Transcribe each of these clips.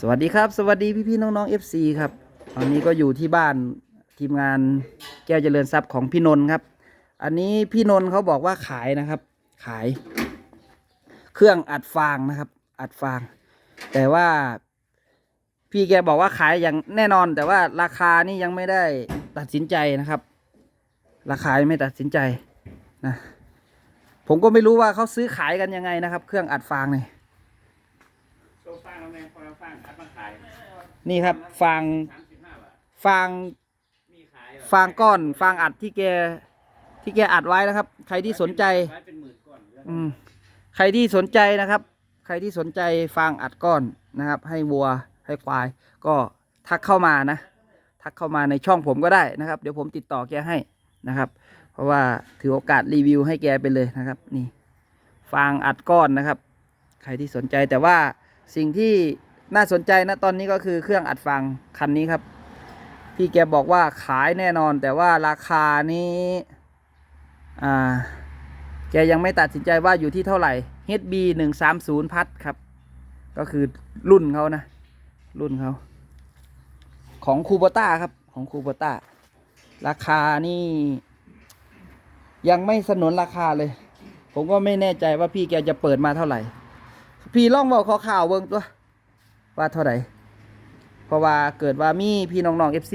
สวัสดีครับ สวัสดีพี่ๆน้องๆ FC ครับตอนนี้ก็อยู่ที่บ้านทีมงานแก้วเจริญทรัพย์ของพี่นนท์ครับ อันนี้พี่นนท์เขาบอกว่าขายนะครับ ขาย เครื่องอัดฟางนะครับ อัดฟาง แต่ว่า พี่แกบอกว่าขายอย่างแน่นอน แต่ว่าราคานี่ยังไม่ได้ตัดสินใจนะครับ ราคายังไม่ตัดสินใจนะผมก็ไม่รู้ว่าเขาซื้อขายกันยังไงนะครับ เครื่องอัดฟางเนี่ย โซฟาเราแมงค นี่ครับฟางฟางฟางก้อน ฟางอัดที่แกที่แกอัดไว้นะครับ ใครที่สนใจไว้เป็นหมื่นก้อนเรื่องอืมใครที่สนใจนะครับ ใครที่สนใจฟางอัดก้อนนะครับ ให้วัวให้ควาย ก็ทักเข้ามานะ ทักเข้ามาในช่องผมก็ได้นะครับ เดี๋ยวผมติดต่อแกให้นะครับ เพราะว่าถือโอกาสรีวิวให้แกไปเลยนะครับ นี่ ฟางอัดก้อนนะครับ ใครที่สนใจแต่ว่า สิ่งที่น่าสนใจนะตอนนี้ก็คือเครื่องอัดฟางคันนี้ครับ พี่แกบอกว่าขายแน่นอน แต่ว่าราคานี้อ่าแกยังไม่ตัดสินใจว่าอยู่ที่เท่าไหร่ HB หนึ่งสามศูนย์พัดครับ ก็คือรุ่นเขานะ รุ่นเขาของคูโบต้าครับของคูโบต้าราคานี่ ยังไม่สนนราคาเลย ผมก็ไม่แน่ใจว่าพี่แกจะเปิดมาเท่าไหร่ พี่ล่องบอกขอข่าวเบิ่งตัว ว่าเท่าไหร่เพราะว่าเกิดว่ามีพี่น้องๆ FC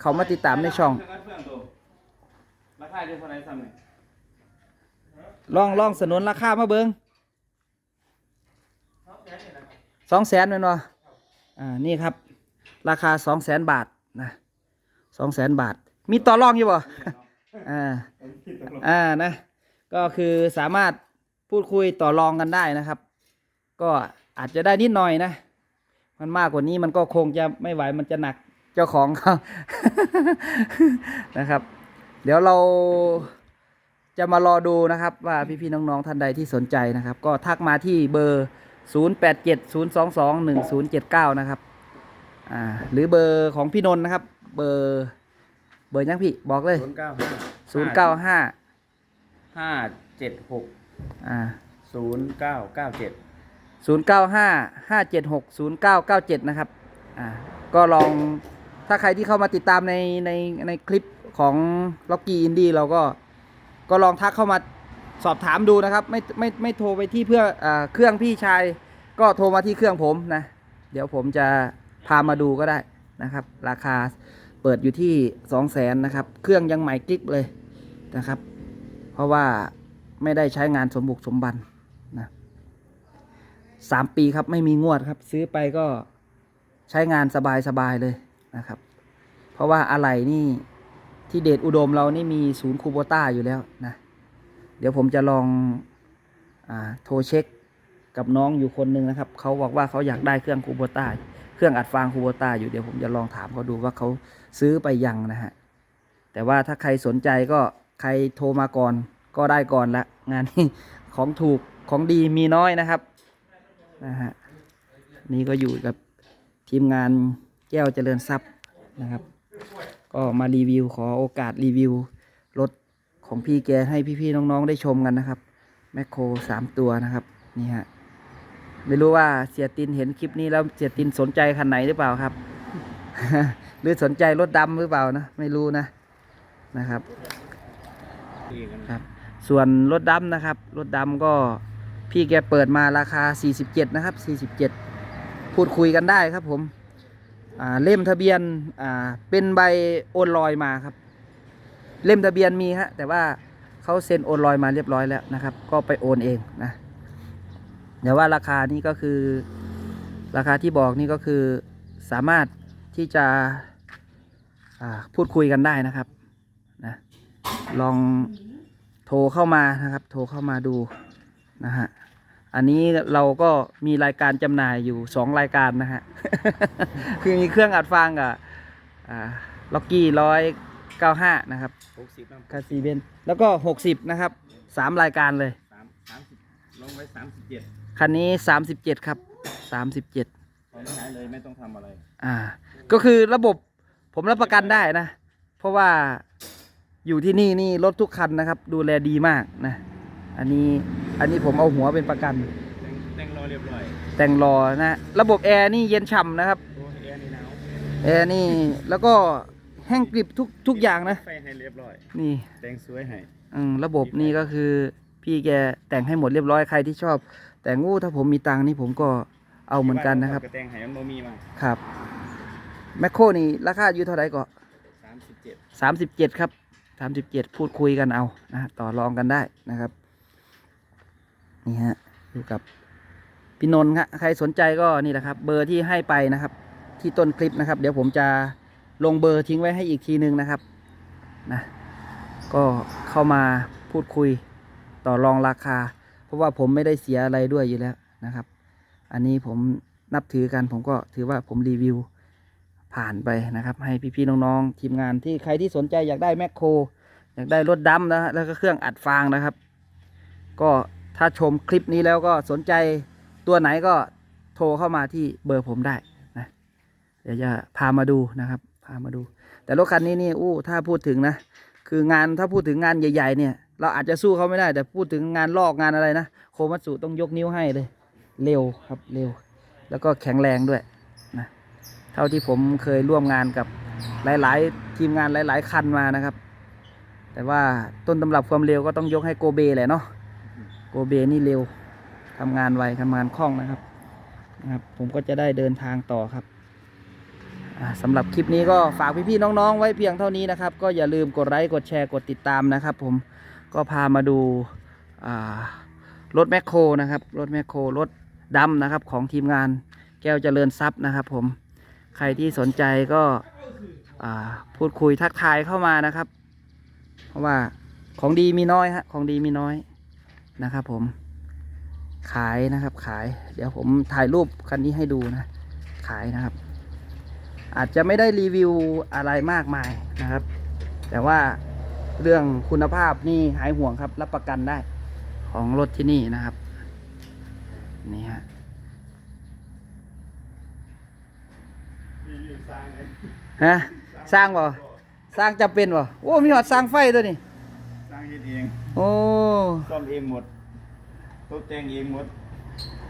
เขามาติดตามในช่องเพื่อนเพื่อนตัวราคาเท่าไหร่ซ้ำเนี่ยลองลองสนุนราคามาเบิงสองแสนเป็นวะอ่า นี่ครับ ราคาสองแสนบาทนะสองแสนบาท มีต่อรองอยู่บ่อ่า อ่า นะ ก็คือสามารถพูดคุยต่อรองกันได้นะครับ ก็อาจจะได้นิดหน่อยนะ มันมากกว่านี้มันก็คงจะไม่ไหวมันจะหนักเจ้าของเขานะครับ เดี๋ยวเราจะมารอดูนะครับว่าพี่ๆน้องๆท่านใดที่สนใจนะครับ ก็ทักมาที่เบอร์ 0870221079 นะครับอ่าหรือเบอร์ของพี่นนท์นะครับ เบอร์เบอร์ยังพี่บอกเลย ศูนย์เก้าห้า095ห้าเจ็ดหกอ่า ศูนย์เก้าเก้าเจ็ด 095 576 0997 นะครับ อ่า ก็ลอง ถ้าใครที่เข้ามาติดตามในในในคลิปของ l o c k y Indie เราก็ ก็ลองทักเข้ามาสอบถามดูนะครับ ไม่ไม่ไม่โทรไปที่เพื่ออาเครื่องพี่ชาย ก็โทรมาที่เครื่องผมนะ เดี๋ยวผมจะพามาดูก็ได้นะครับ ราคาเปิดอยู่ที่ 2 0 0แสนนะครับ เครื่องยังใหม่กริบเลยนะครับ เพราะว่าไม่ได้ใช้งานสมบุกสมบัน สามปีครับไม่มีงวดครับ ซื้อไปก็ใช้งานสบายสบายๆเลยนะครับ เพราะว่าอะไหล่นี่ที่เดชอุดมเรานี่มีศูนย์คูโบต้าอยู่แล้วนะ เดี๋ยวผมจะลองอาโทรเช็คกับน้องอยู่คนหนึ่งนะครับเขาบอกว่าเขาอยากได้เครื่องคูโบต้าเครื่องอัดฟางคูโบต้าอยู่เดี๋ยวผมจะลองถามเขาดูว่าเขาซื้อไปยังนะฮะแต่ว่าถ้าใครสนใจก็ใครโทรมาก่อนก็ได้ก่อนละงานนี้ของถูกของดีมีน้อยนะครับ นะฮะนี่ก็อยู่กับทีมงานแก้วเจริญทรัพย์นะครับ ก็มารีวิวขอโอกาสรีวิวรถของพี่แกให้พี่ๆน้องๆได้ชมกันนะครับแมคโครสามตัวนะครับนี่ฮะไม่รู้ว่าเสียตินเห็นคลิปนี้แล้วเสียตินสนใจคันไหนหรือเปล่าครับ หรือสนใจรถดำหรือเปล่านะไม่รู้นะนะครับ ครับ ส่วนรถดำนะครับรถดำก็ พี่แกเปิดมาราคา 47 นะครับ 47 พูดคุยกันได้ครับผมเล่มทะเบียนเป็นใบโอนลอยมาครับ เล่มทะเบียนมีฮะแต่ว่าเขาเซ็นโอนลอยมาเรียบร้อยแล้วนะครับ ก็ไปโอนเองนะเดี๋ยวว่าราคานี้ก็คือราคาที่บอกนี่ก็คือสามารถที่จะพูดคุยกันได้นะครับนะลองโทรเข้ามานะครับ โทรเข้ามาดูนะฮะ อันนี้เราก็มีรายการจำหน่ายอยู่สองรายการนะฮะ คือมีเครื่องอัดฟางกับอ่าล็อกกี้ร้อยเก้าห้านะครับหกสิบน้ำคาซีเบนแล้วก็หกสิบนะครับสามรายการเลยสามสามสิบลงไว้สามสิบเจ็ดคันนี้สามสิบเจ็ดครับสามสิบเจ็ดตอนนี้ใช้เลยไม่ต้องทำอะไร อ่า ก็คือระบบผมรับประกันได้นะ เพราะว่าอยู่ที่นี่นี่รถทุกคันนะครับ ดูแลดีมากนะ อันนี้อันนี้ผมเอาหัวเป็นประกันแต่งแต่งรอเรียบร้อยแต่งรอนะ ระบบแอร์นี่เย็นฉ่ำนะครับ โอ้ยแอร์นี่หนาวแอร์นี่แล้วก็แห้งกริบทุกทุกอย่างนะ ไฟให้เรียบร้อย นี่แต่งสวยให้อืมระบบนี่ก็คือ พี่แกแต่งให้หมดเรียบร้อยใครที่ชอบ แต่งูถ้าผมมีตังค์นี่ผมก็เอาเหมือนกันนะครับกระแต่งให้มันบ่มีมาครับแมคโครนี่ราคาอยู่เท่าไหร่ก็สามสิบเจ็ดสามสิบเจ็ดครับสามสิบเจ็ดพูดคุยกันเอานะฮะต่อรองกันได้นะครับ นี่ฮะอยู่กับพี่นนท์ครับใครสนใจก็นี่แหละครับ เบอร์ที่ให้ไปนะครับ ที่ต้นคลิปนะครับ เดี๋ยวผมจะลงเบอร์ทิ้งไว้ให้อีกทีนึงนะครับนะก็เข้ามาพูดคุยต่อรองราคา เพราะว่าผมไม่ได้เสียอะไรด้วยอยู่แล้วนะครับ อันนี้ผมนับถือกันผมก็ถือว่าผมรีวิวผ่านไปนะครับ ให้พี่ๆน้องๆทีมงานที่ใครที่สนใจอยากได้แมคโครอยากได้รถดำนะแล้วก็เครื่องอัดฟางนะครับ ก็ ถ้าชมคลิปนี้แล้วก็สนใจตัวไหนก็โทรเข้ามาที่เบอร์ผมได้นะเดี๋ยวจะพามาดูนะครับ พามาดู แต่รถคันนี้นี่อู้ถ้าพูดถึงนะ คืองานถ้าพูดถึงงานใหญ่ๆเนี่ย เราอาจจะสู้เขาไม่ได้ แต่พูดถึงงานลอกงานอะไรนะ โคมัตสุต้องยกนิ้วให้เลย เร็วครับเร็ว แล้วก็แข็งแรงด้วยนะเท่าที่ผมเคยร่วมงานกับหลาย ๆ ทีมงานหลาย ๆ คันมานะครับ แต่ว่าต้นตำรับความเร็วก็ต้องยกให้โกเบแหละเนาะ โกเบนี่เร็วทำงานไวทำงานคล่องนะครับนะครับ ผมก็จะได้เดินทางต่อครับสำหรับคลิปนี้ก็ฝากพี่ๆน้องๆ ไว้เพียงเท่านี้นะครับ ก็อย่าลืมกดไลค์กดแชร์กดติดตามนะครับ ผมก็พามาดูรถแมคโครนะครับรถแมคโครรถดำนะครับ ของทีมงานแก้วเจริญทรัพย์นะครับ ผมใครที่สนใจก็พูดคุยทักทายเข้ามานะครับ เพราะว่าของดีมีน้อยฮะของดีมีน้อย นะครับผม ขายนะครับ ขาย เดี๋ยวผมถ่ายรูปคันนี้ให้ดูนะ ขายนะครับ อาจจะไม่ได้รีวิวอะไรมากมายนะครับ แต่ว่าเรื่องคุณภาพนี่หายห่วงครับ รับประกันได้ของรถที่นี่นะครับ นี่ฮะฮะสร้างบ่สร้างจะเป็นบ่โอ้มีหอดสร้างไฟตัวนี้างเฮ็ดเองโอ้ซ่อมเองหมดตกแต่งเองหมด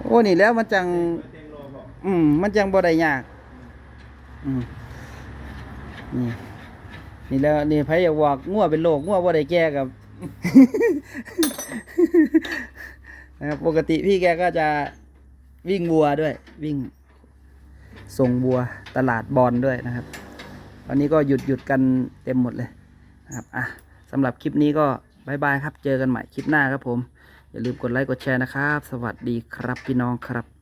โอ้นี่แล้วมันจัง แต่งรอบอกอืมมันจังบ่ได้ยากอืมนี่นี่แล้วนี่ไผอยากบอกงัวเป็นโรคงัวบ่ได้แก้กับ นะครับปกติพี่แกก็จะวิ่งวัวด้วย วิ่ง ส่งวัวตลาดบอลด้วยนะครับวันนี้ก็หยุดหยุดกันเต็มหมดเลยนะครับอะ สำหรับคลิปนี้ก็บายบายครับ เจอกันใหม่คลิปหน้าครับผม อย่าลืมกดไลค์กดแชร์นะครับ สวัสดีครับพี่น้องครับ